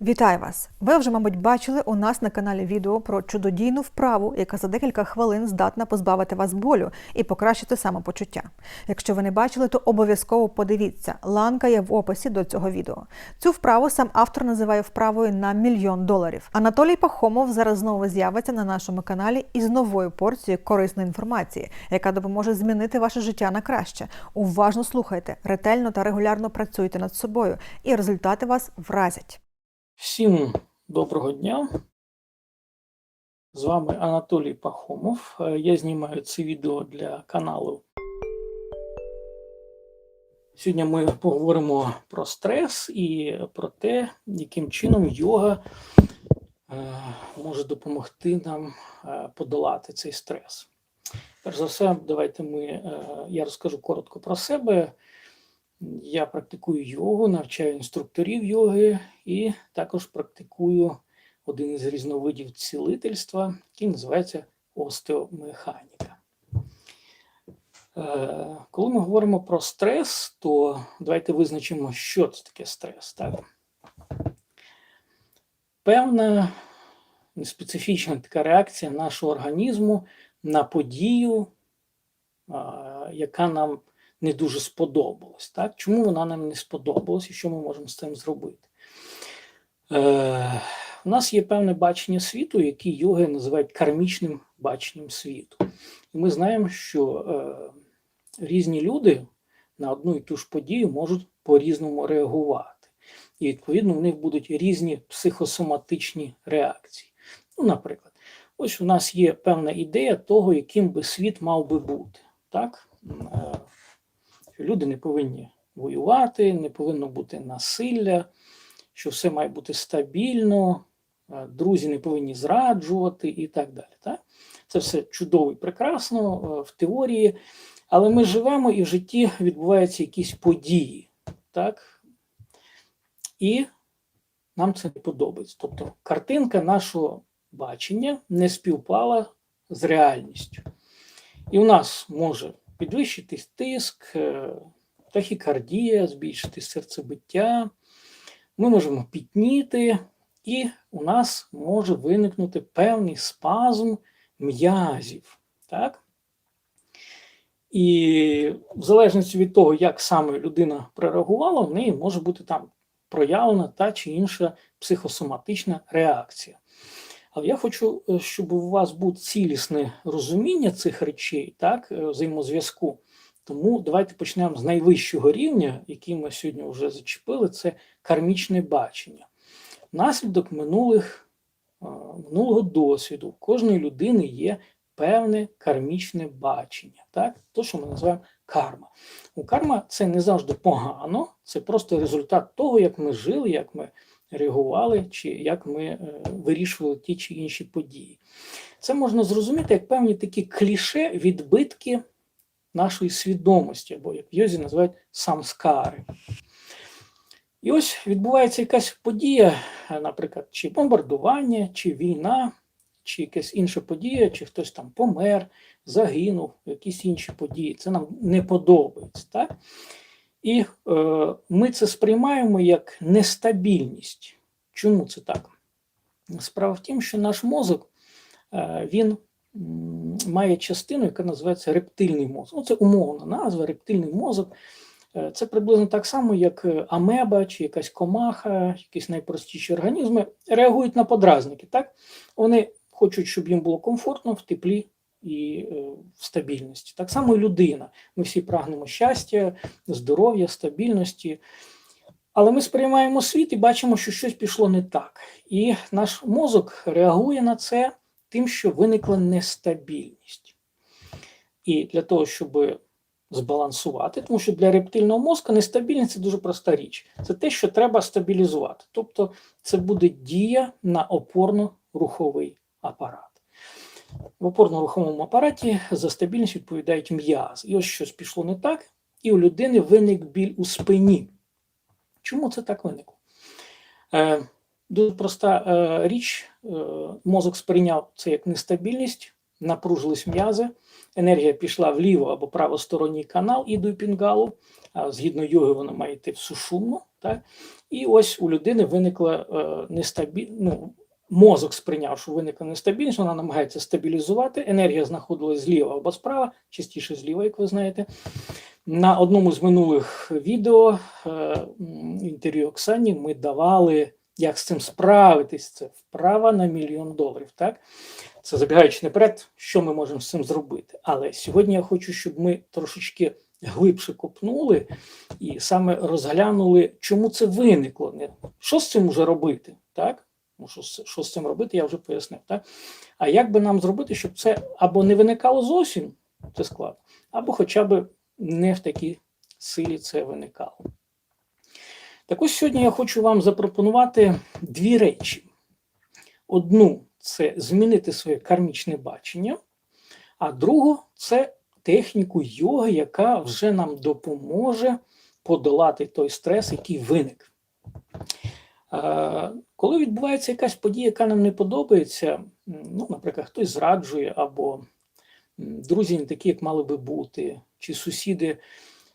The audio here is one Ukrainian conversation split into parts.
Вітаю вас! Ви вже, мабуть, бачили у нас на каналі відео про чудодійну вправу, яка за декілька хвилин здатна позбавити вас болю і покращити самопочуття. Якщо ви не бачили, то обов'язково подивіться. Ланка є в описі до цього відео. Цю вправу сам автор називає вправою на мільйон доларів. Анатолій Пахомов зараз знову з'явиться на нашому каналі із новою порцією корисної інформації, яка допоможе змінити ваше життя на краще. Уважно слухайте, ретельно та регулярно працюйте над собою, і результати вас вразять. Всім доброго дня. З вами Анатолій Пахомов. Е, Я знімаю це відео для каналу. Сьогодні ми поговоримо про стрес і про те, яким чином йога е, може допомогти нам е, подолати цей стрес. Перш за все, давайте ми, я розкажу коротко про себе. Я практикую йогу, навчаю інструкторів йоги і також практикую один із різновидів цілительства, який називається остеомеханіка. Е, Коли ми говоримо про стрес, то давайте визначимо, що це таке стрес. Так? Певна специфічна така реакція нашого організму на подію, яка нам не дуже сподобалась. Так? Чому вона нам не сподобалась і що ми можемо з цим зробити? Е, у нас є певне бачення світу, яке йоги називають кармічним баченням світу. І ми знаємо, що е, різні люди на одну і ту ж подію можуть по-різному реагувати. І, відповідно, в них будуть різні психосоматичні реакції. Ну, наприклад, ось у нас є певна ідея того, яким би світ мав би бути. Так? Люди не повинні воювати, не повинно бути насилля, що все має бути стабільно, е, друзі не повинні зраджувати і так далі. Так? Це все чудово і прекрасно е, в теорії, але ми живемо і в житті відбуваються якісь події. Так? І нам це не подобається. Тобто картинка нашого бачення не співпала з реальністю. І у нас може підвищитись тиск, е, тахікардія, збільшити серцебиття, ми можемо пітніти, і у нас може виникнути певний спазм м'язів. Так? І в залежності від того, як саме людина прореагувала, в неї може бути там проявлена та чи інша психосоматична реакція. Але я хочу, е, щоб у вас було цілісне розуміння цих речей, так, е, взаємозв'язку. Тому давайте почнемо з найвищого рівня, який ми сьогодні вже зачепили, це кармічне бачення. Внаслідок минулих, е, минулого досвіду у кожної людини є певне кармічне бачення, так? то, що ми називаємо карма. У карма це не завжди погано, це просто результат того, як ми жили, як ми реагували, чи як ми е, вирішували ті чи інші події. Це можна зрозуміти як певні такі кліше, відбитки нашої свідомості, або як йозі називають самскари. І ось відбувається якась подія, наприклад, чи бомбардування, чи війна, чи якась інша подія, чи хтось там помер, загинув, якісь інші події. Це нам не подобається. Так? І е, ми це сприймаємо як нестабільність. Чому це так? Справа в тім, що наш мозок е, він має частину, яка називається рептильний мозок. Ну, це умовна назва, рептильний мозок. Е, Це приблизно так само, як е, амеба чи якась комаха, якісь найпростіші організми реагують на подразники. Так? Вони хочуть, щоб їм було комфортно, в теплі і е, в стабільності. Так само і людина. Ми всі прагнемо щастя, здоров'я, стабільності. Але ми сприймаємо світ і бачимо, що щось пішло не так. І наш мозок реагує на це тим, що виникла нестабільність. І для того, щоб збалансувати, тому що для рептильного мозка нестабільність це дуже проста річ. Це те, що треба стабілізувати. Тобто це буде дія на опорно-руховий апарат. В опорно-руховому апараті за стабільність відповідають м'яз. І ось щось пішло не так, і у людини виник біль у спині. Чому це так виникло? Е, дуже проста е, річ. Е, мозок сприйняв це як нестабільність, напружились м'язи, енергія пішла в ліво або правосторонній канал іду пінгалу, а згідно йоги, вона має йти в сушумну. Так? І ось у людини виникла е, нестабіль... ну, мозок сприйняв, що виникла нестабільність, вона намагається стабілізувати. Енергія знаходилась зліва або справа, частіше зліва, як ви знаєте. На одному з минулих відео е, інтерв'ю Оксані ми давали, як з цим справитись. Це вправа на мільйон доларів. Так? Це забігаючи наперед, що ми можемо з цим зробити. Але сьогодні я хочу, щоб ми трошечки глибше копнули і саме розглянули, чому це виникло. Не що з цим вже робити, так? Ну, що, що з цим робити, я вже пояснив. Так? А як би нам зробити, щоб це або не виникало зовсім, це складно, або хоча б не в такій силі це виникало. Так ось сьогодні я хочу вам запропонувати дві речі. Одну це змінити своє кармічне бачення, а другу це техніку йоги, яка вже нам допоможе подолати той стрес, який виник. Коли відбувається якась подія, яка нам не подобається, ну, наприклад, хтось зраджує, або друзі не такі, як мали би бути, чи сусіди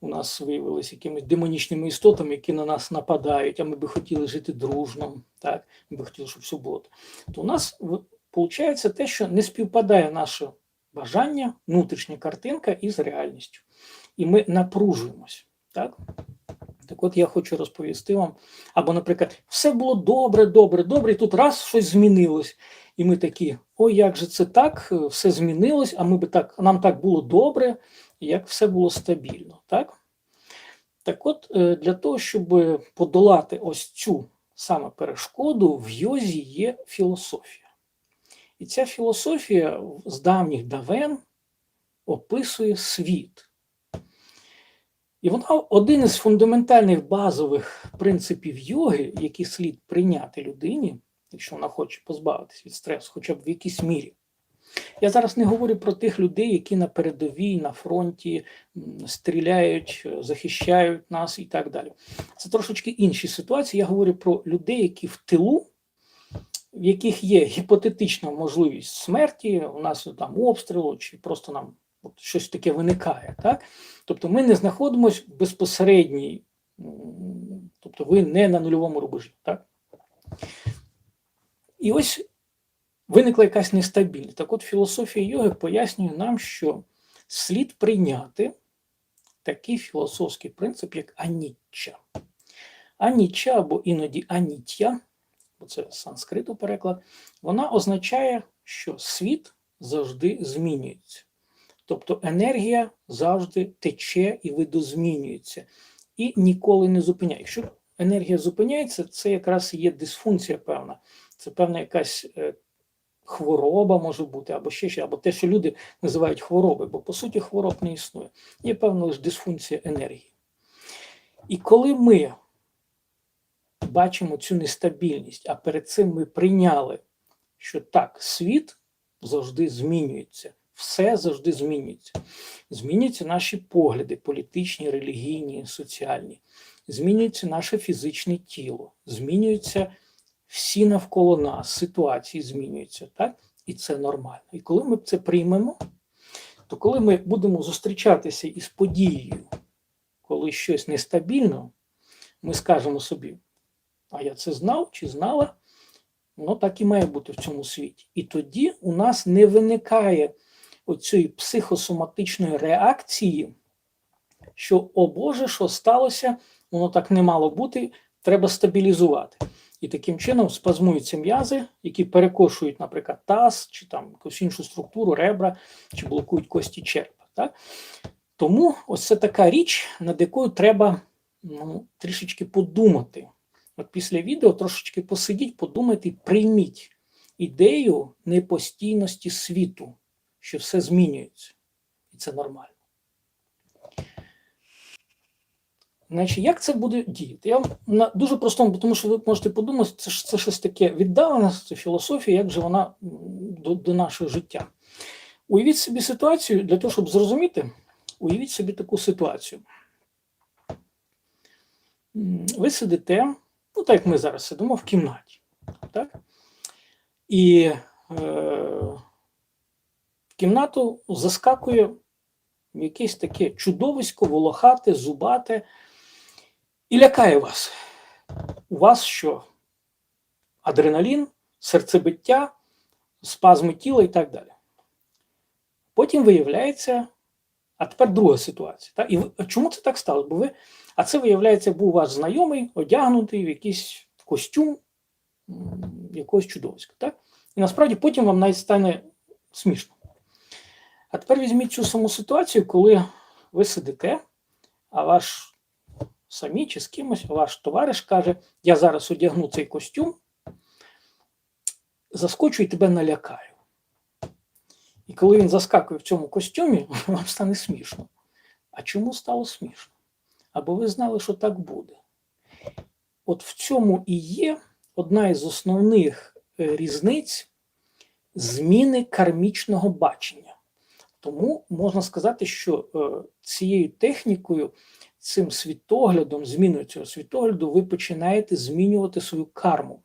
у нас виявилися якимись демонічними істотами, які на нас нападають, а ми би хотіли жити дружно, так? ми би хотіли, щоб все було. То у нас виходить те, що не співпадає наше бажання, внутрішня картинка із реальністю. І ми напружуємось. Так? Так от я хочу розповісти вам. Або, наприклад, все було добре, добре, добре, і тут раз щось змінилось. І ми такі, ой, як же це так, все змінилось, а ми би так, нам так було добре, як все було стабільно. Так, так от, е, для того, щоб подолати ось цю саме перешкоду, в йозі є філософія. І ця філософія з давніх давен описує світ. І вона один із фундаментальних базових принципів йоги, які слід прийняти людині, якщо вона хоче позбавитись від стресу, хоча б в якійсь мірі. Я зараз не говорю про тих людей, які на передовій, на фронті стріляють, захищають нас і так далі. Це трошечки інші ситуації. Я говорю про людей, які в тилу, в яких є гіпотетична можливість смерті, у нас там обстрілу, чи просто нам от щось таке виникає. Так? Тобто ми не знаходимося в безпосередній, тобто ви не на нульовому рубежі. Так? І ось виникла якась нестабільність. Так от філософія йоги пояснює нам, що слід прийняти такий філософський принцип, як анічча. Анічча або іноді аніття, бо це санскриту переклад, вона означає, що світ завжди змінюється. Тобто енергія завжди тече і видозмінюється, і ніколи не зупиняє. Якщо енергія зупиняється, це якраз є дисфункція певна. Це певна якась е, хвороба може бути, або ще щось, або те, що люди називають хвороби, бо по суті хвороб не існує. Є певна лише дисфункція енергії. І коли ми бачимо цю нестабільність, а перед цим ми прийняли, що так, світ завжди змінюється, все завжди змінюється. Змінюються наші погляди, політичні, релігійні, соціальні, змінюється наше фізичне тіло, змінюються всі навколо нас, ситуації змінюються, так? І це нормально. І коли ми це приймемо, то коли ми будемо зустрічатися із подією, коли щось нестабільно, ми скажемо собі, а я це знав чи знала, воно так і має бути в цьому світі. І тоді у нас не виникає оцієї психосоматичної реакції, що, о Боже, що сталося, воно так не мало бути, треба стабілізувати. І таким чином спазмуються м'язи, які перекошують, наприклад, таз чи там якусь іншу структуру, ребра, чи блокують кості черепа. Так? Тому ось це така річ, над якою треба ну, трішечки подумати. От після відео трошечки посидіть, подумайте прийміть ідею непостійності світу, що все змінюється. І це нормально. Значить, як це буде діяти? Я на дуже простому, тому що ви можете подумати, це ж це щось таке віддалене, це філософія, як же вона до, до нашого життя. Уявіть собі ситуацію, для того, щоб зрозуміти, уявіть собі таку ситуацію. Ви сидите, ну так як ми зараз сидимо в кімнаті. Так? І е, кімнату заскакує якесь таке чудовисько, волохате, зубате і лякає вас. у вас що? Адреналін, серцебиття, спазми тіла і так далі. Потім виявляється, а тепер друга ситуація. Та? І ви- чому це так стало? Бо ви, а це, виявляється, був ваш знайомий, одягнутий в якийсь костюм якогось чудовиська. Так? І насправді потім вам навіть стане смішно. А тепер візьміть цю саму ситуацію, коли ви сидите, а ваш самі чи з кимось, ваш товариш каже: Я зараз одягну цей костюм, заскочу і тебе налякаю. І коли він заскакує в цьому костюмі, вам стане смішно. А чому стало смішно? Або ви знали, що так буде. От в цьому і є одна із основних е, різниць зміни кармічного бачення. Тому можна сказати, що е, цією технікою, цим світоглядом, зміною цього світогляду, ви починаєте змінювати свою карму.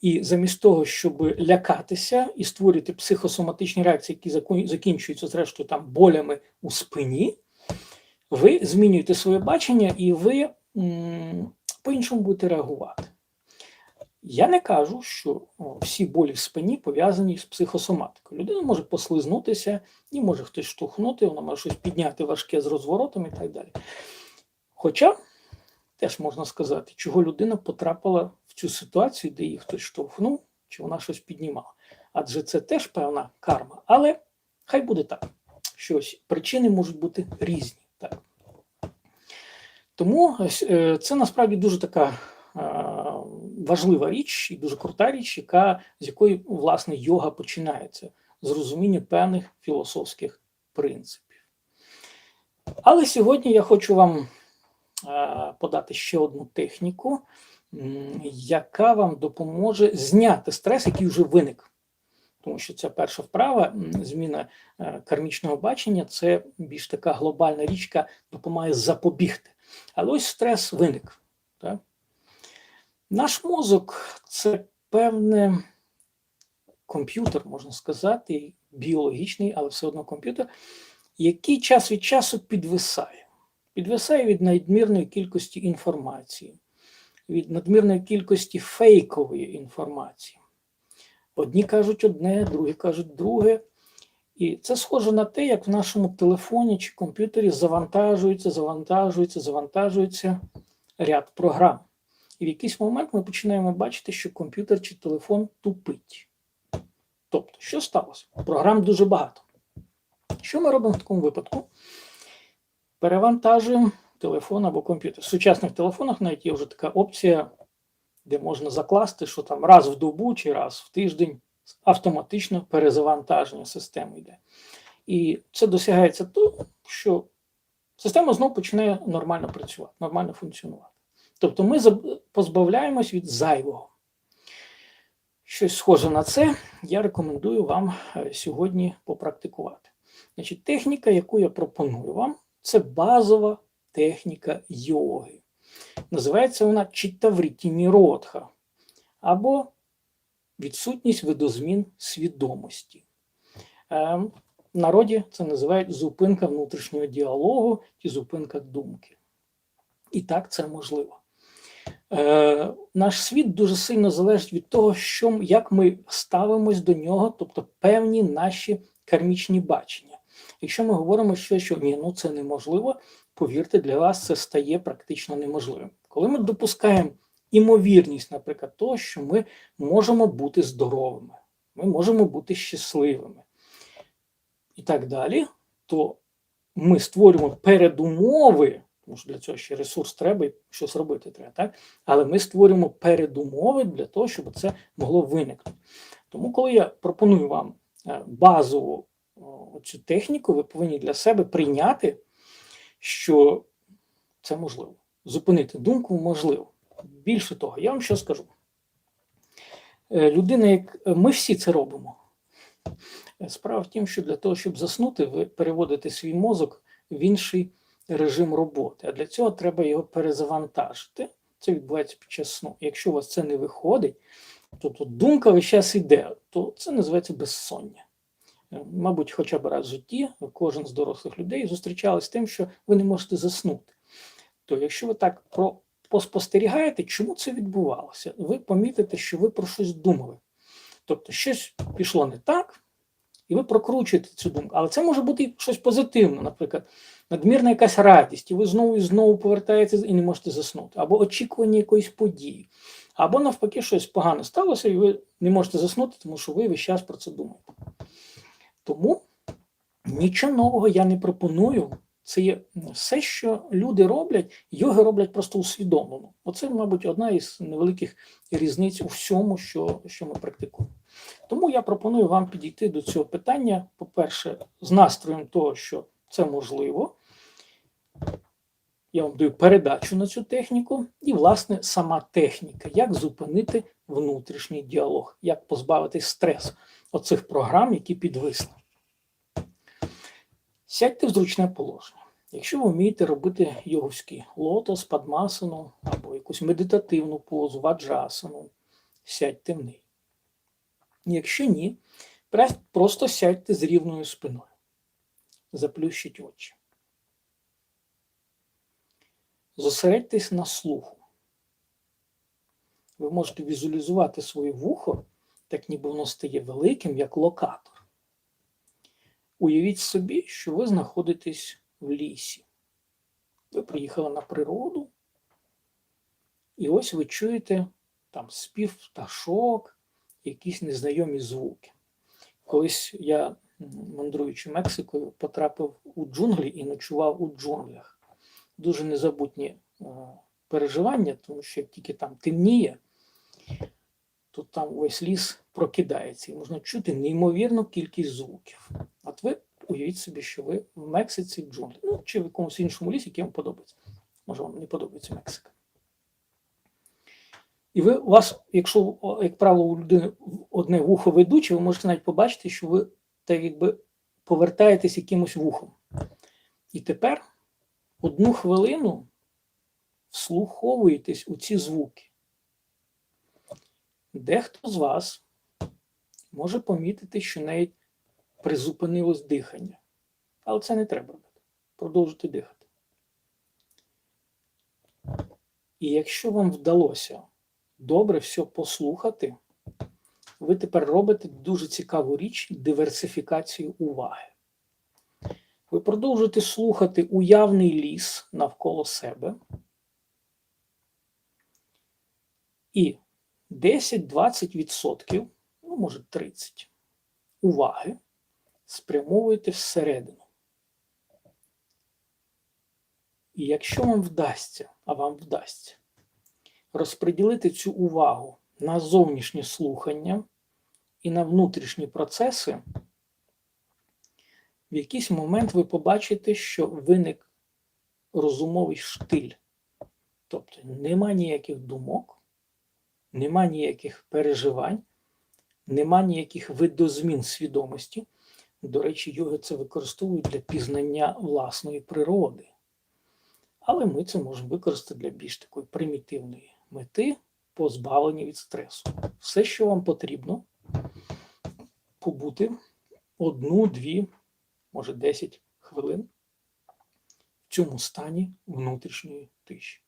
І замість того, щоб лякатися і створювати психосоматичні реакції, які закінчуються, зрештою, там болями у спині, ви змінюєте своє бачення і ви по-іншому будете реагувати. Я не кажу, що всі болі в спині пов'язані з психосоматикою. Людина може послизнутися, і може хтось штовхнути, вона може щось підняти важке з розворотом і так далі. Хоча теж можна сказати, чого людина потрапила в цю ситуацію, де її хтось штовхнув, чи вона щось піднімала. Адже це теж певна карма. Але хай буде так. що ось причини можуть бути різні. Так. Тому е, це насправді дуже така важлива річ і дуже крута річ, яка, з якої власне йога починається з розуміння певних філософських принципів. Але сьогодні я хочу вам подати ще одну техніку, яка вам допоможе зняти стрес, який вже виник. Тому що ця перша вправа, зміна е, кармічного бачення, це більш така глобальна річ, яка допомагає запобігти. Але ось стрес виник. Так? Наш мозок це певне комп'ютер, можна сказати, біологічний, але все одно комп'ютер, який час від часу підвисає. Підвисає від надмірної кількості інформації, від надмірної кількості фейкової інформації. Одні кажуть одне, другі кажуть друге. І це схоже на те, як в нашому телефоні чи комп'ютері завантажується, завантажується, завантажується ряд програм. І в якийсь момент ми починаємо бачити, що комп'ютер чи телефон тупить. Тобто, що сталося? Програм дуже багато. Що ми робимо в такому випадку? Перевантажуємо телефон або комп'ютер. В сучасних телефонах навіть є вже така опція, де можна закласти, що там раз в добу чи раз в тиждень автоматично перезавантаження системи йде. І це досягається то, що система знову починає нормально працювати, нормально функціонувати. Тобто ми позбавляємось від зайвого. Щось схоже на це я рекомендую вам е, сьогодні попрактикувати. Значить, техніка, яку я пропоную вам, це базова техніка йоги. Називається вона Чіттавріті Ніродха або відсутність видозмін свідомості. Е, В народі це називають зупинка внутрішнього діалогу чи зупинка думки. І так це можливо. Е, Наш світ дуже сильно залежить від того, що, як ми ставимось до нього, тобто певні наші кармічні бачення. Якщо ми говоримо, що, що ні, ну це неможливо, повірте, для вас це стає практично неможливим. Коли ми допускаємо імовірність, наприклад, того, що ми можемо бути здоровими, ми можемо бути щасливими і так далі, то ми створюємо передумови, тому що для цього ще ресурс треба і щось робити треба, так? Але ми створюємо передумови для того, щоб це могло виникнути. Тому, коли я пропоную вам е, базову цю техніку, ви повинні для себе прийняти, що це можливо. Зупинити думку можливо. Більше того, я вам що скажу. Е, Людина, як ми всі це робимо. Е, Справа в тім, що для того, щоб заснути, ви переводите свій мозок в інший режим роботи. А для цього треба його перезавантажити. Це відбувається під час сну. Якщо у вас це не виходить, то, то думка весь час йде, то це називається безсоння. Е, Мабуть, хоча б раз в житті кожен з дорослих людей зустрічався з тим, що ви не можете заснути. То якщо ви так поспостерігаєте, чому це відбувалося. Ви помітите, що ви про щось думали. Тобто, щось пішло не так, і ви прокручуєте цю думку. Але це може бути щось позитивне, наприклад, надмірна якась радість, і ви знову і знову повертаєтесь і не можете заснути, або очікування якоїсь події, або навпаки, щось погане сталося, і ви не можете заснути, тому що ви весь час про це думаєте. Тому нічого нового я не пропоную. Це є все, що люди роблять, йоги роблять просто усвідомлено. Оце, мабуть, одна із невеликих різниць у всьому, що, що ми практикуємо. Тому я пропоную вам підійти до цього питання, по-перше, з настроєм того, що це можливо. Я вам даю передачу на цю техніку, і, власне, сама техніка, як зупинити внутрішній діалог, як позбавитись стресу оцих програм, які підвисли. Сядьте в зручне положення. Якщо ви вмієте робити йоговський лотос, падмасану або якусь медитативну позу, ваджасану, сядьте в неї. Якщо ні, просто сядьте з рівною спиною. Заплющіть очі. Зосередьтесь на слуху. Ви можете візуалізувати своє вухо, так ніби воно стає великим, як локатор. Уявіть собі, що ви знаходитесь в лісі. Ви приїхали на природу, і ось ви чуєте там спів пташок, якісь незнайомі звуки. Колись я, мандруючи Мексикою, потрапив у джунглі і ночував у джунглях. Дуже незабутні е, переживання, тому що як тільки там темніє, то там весь ліс прокидається і можна чути неймовірну кількість звуків. От ви уявіть собі, що ви в Мексиці в джунглі, ну чи в якомусь іншому лісі, який вам подобається. Може, вам не подобається Мексика. І ви у вас, якщо, як правило, у людини одне вухо ведуче, ви можете навіть побачити, що ви так якби повертаєтесь якимось вухом. І тепер одну хвилину вслуховуєтесь у ці звуки. Дехто з вас може помітити, що навіть призупинилось дихання. Але це не треба робити. Продовжуйте дихати. І якщо вам вдалося добре все послухати, ви тепер робите дуже цікаву річ диверсифікацію уваги. Ви продовжуєте слухати уявний ліс навколо себе. І 10-20%, ну, може 30% уваги спрямовуєте всередину. І якщо вам вдасться, а вам вдасться, розподілити цю увагу на зовнішнє слухання і на внутрішні процеси, в якийсь момент ви побачите, що виник розумовий штиль. Тобто нема ніяких думок, нема ніяких переживань, нема ніяких видозмін свідомості. До речі, йоги це використовують для пізнання власної природи. Але ми це можемо використати для більш такої примітивної мети позбавлення від стресу. Все, що вам потрібно, побути одну, дві, може 10 хвилин в цьому стані внутрішньої тиші.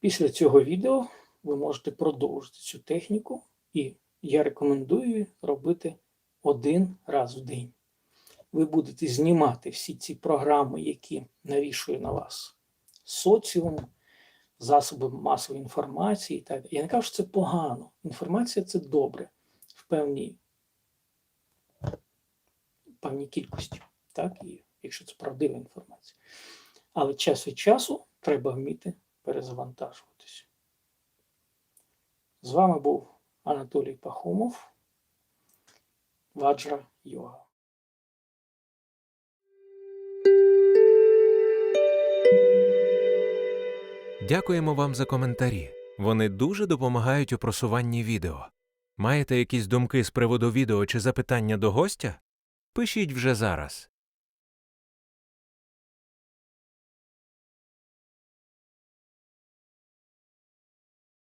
Після цього відео ви можете продовжити цю техніку, і я рекомендую робити один раз в день. Ви будете знімати всі ці програми, які навішує на вас соціум, засоби масової інформації. і Так. Я не кажу, що це погано. Інформація це добре в певній, певній кількості, так? І якщо це правдива інформація. Але час від часу треба вміти перезавантажуватися. З вами був Анатолій Пахомов, Ваджра Йога. Дякуємо вам за коментарі. Вони дуже допомагають у просуванні відео. Маєте якісь думки з приводу відео чи запитання до гостя? Пишіть вже зараз.